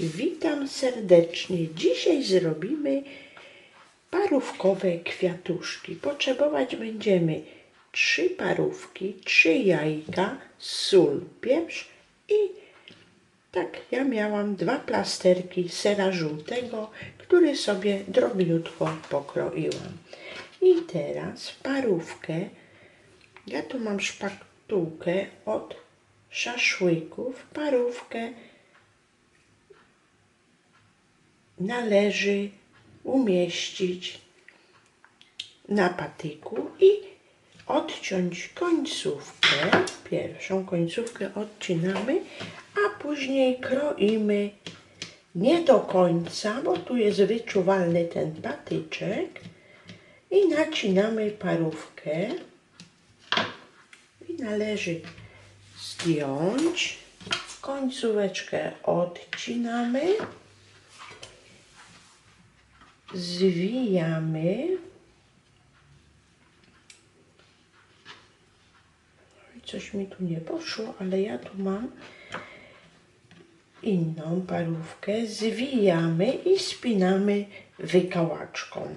Witam serdecznie. Dzisiaj zrobimy parówkowe kwiatuszki. Potrzebować będziemy trzy parówki, trzy jajka, sól, pieprz i tak, ja miałam dwa plasterki sera żółtego, który sobie drobniutko pokroiłam. I teraz parówkę, ja tu mam szpatułkę od szaszłyków, parówkę należy umieścić na patyku i odciąć końcówkę. Pierwszą końcówkę odcinamy, a później kroimy nie do końca, bo tu jest wyczuwalny ten patyczek i nacinamy parówkę i należy zdjąć. Końcóweczkę odcinamy zwijamy. Coś mi tu nie poszło, ale ja tu mam inną parówkę. Zwijamy i spinamy wykałaczką.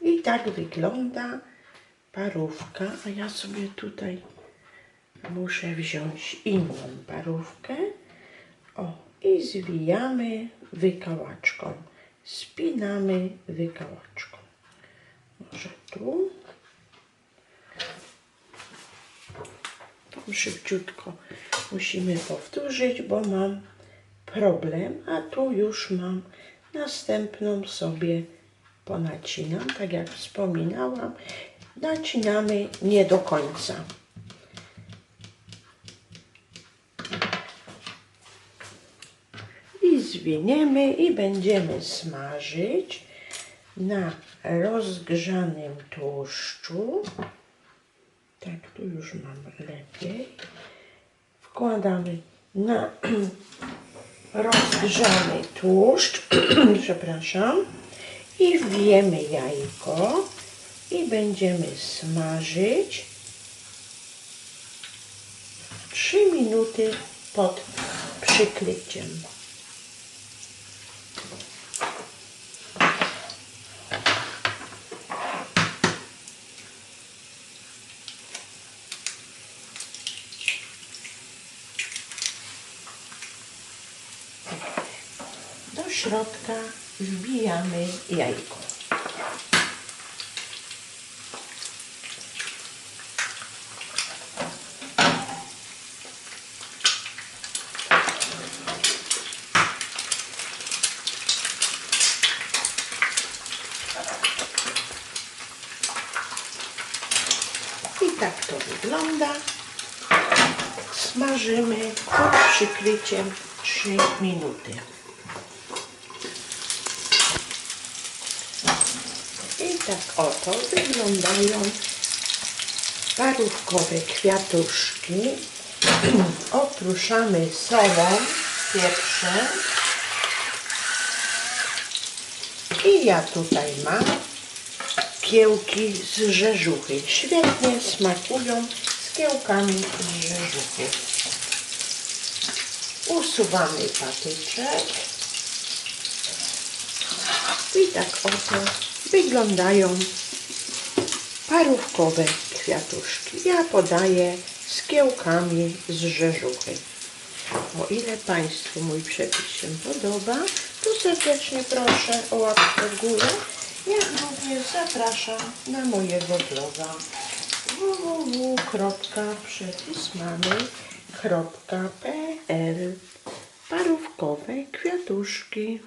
I tak wygląda parówka, a ja sobie tutaj muszę wziąć inną parówkę. O, i zwijamy wykałaczką. Spinamy wykałaczką. Może tu. To szybciutko musimy powtórzyć, bo mam problem, a tu już mam następną sobie ponacinam, tak jak wspominałam, nacinamy nie do końca. Zwiniemy i będziemy smażyć na rozgrzanym tłuszczu. Tak, tu już mam lepiej. Wkładamy na rozgrzany tłuszcz, przepraszam, i wbijemy jajko i będziemy smażyć 3 minuty pod przykryciem. Środka wbijamy jajko. I tak to wygląda. Smażymy pod przykryciem 3 minuty. I tak oto wyglądają parówkowe kwiatuszki. Opruszamy solą, pieprzem. I ja tutaj mam kiełki z rzeżuchy. Świetnie smakują z kiełkami z rzeżuchy. Usuwamy patyczek. I tak oto wyglądają parówkowe kwiatuszki. Ja podaję z kiełkami z rzeżuchy. O ile Państwu mój przepis się podoba, to serdecznie proszę o łapkę w górę. Jak również zapraszam na mojego bloga www.przepismamy.pl Parówkowe kwiatuszki.